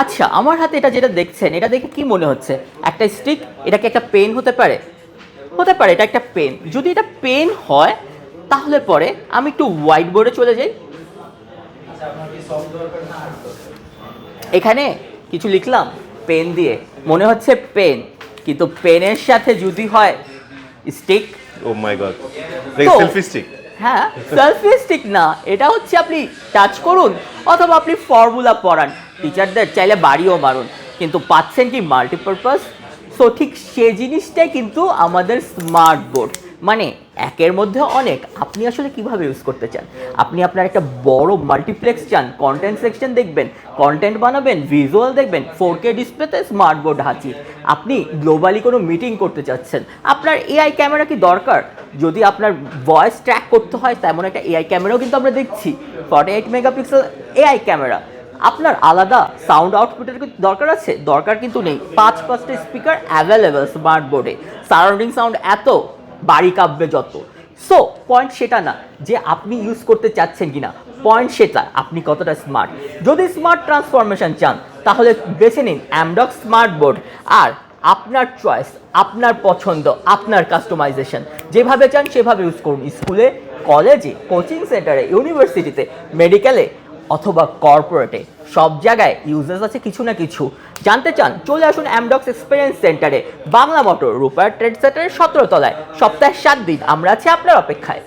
আচ্ছা আমার হাতে এটা যেটা দেখছেন এটা দেখে কি মনে হচ্ছে? একটা স্টিক এটা কি একটা পেন হতে পারে? হতে পারে এটা একটা পেন যদি এটা পেন হয় তাহলে পরে আমি একটু হোয়াইট বোর্ডে চলে যাই। এখানে কিছু লিখলাম পেন দিয়ে। মনে হচ্ছে পেন কিন্তু পেনের সাথে যদি হয় stick oh my god selfie stick হ্যাঁ সেলফি স্টিক না এটা হচ্ছে আপনি টাচ করুন অথবা আপনি ফর্মুলা পড়ান। টিচারদের চাইলে বাড়িও মারুন, কিন্তু পাচ্ছেন কি মাল্টিপারপাস সো ঠিক সে জিনিসটাই কিন্তু আমাদের স্মার্ট বোর্ড মানে একের মধ্যে অনেক, আপনি আসলে কীভাবে ইউজ করতে চান? আপনি আপনার একটা বড় মাল্টিপ্লেক্স চান কন্টেন্ট সেকশন দেখবেন কন্টেন্ট বানাবেন ভিজুয়াল দেখবেন ফোর কে ডিসপ্লেতে স্মার্ট বোর্ড হাজির। আপনি গ্লোবালি কোনো মিটিং করতে চাচ্ছেন, আপনার এআই ক্যামেরা কি দরকার? যদি আপনার ভয়েস ট্র্যাক করতে হয়, তেমন একটা এআই ক্যামেরাও কিন্তু আমরা দেখছি। Forty eight megapixel AI camera আপনার আলাদা সাউন্ড আউটপুটের কি দরকার আছে? দরকার কিন্তু নেই। পাঁচ পাঁচটা স্পিকার অ্যাভেলেবেল স্মার্ট বোর্ডে সারাউন্ডিং সাউন্ড এত, বাড়ি কাঁপবে যত। সো পয়েন্ট সেটা না যে আপনি ইউজ করতে চাচ্ছেন কি না পয়েন্ট সেটা, আপনি কতটা স্মার্ট যদি স্মার্ট ট্রান্সফরমেশন চান, তাহলে বেছে নিন অ্যামডক স্মার্ট বোর্ড আর আপনার চয়েস আপনার পছন্দ, আপনার কাস্টমাইজেশন যেভাবে চান সেভাবে ইউজ করুন। স্কুলে কলেজে কোচিং সেন্টারে ইউনিভার্সিটিতে মেডিকেলে অথবা কর্পোরেটে সব জায়গায় ইউজেস আছে কিছু না কিছু। জানতে চান, চলে আসুন অ্যামডক্স এক্সপিরিয়েন্স সেন্টারে বাংলা মোটর রূপার ট্রেড সেন্টারের সতেরো তলায়। সপ্তাহে সাত দিন আমরা আছি আপনার অপেক্ষায়।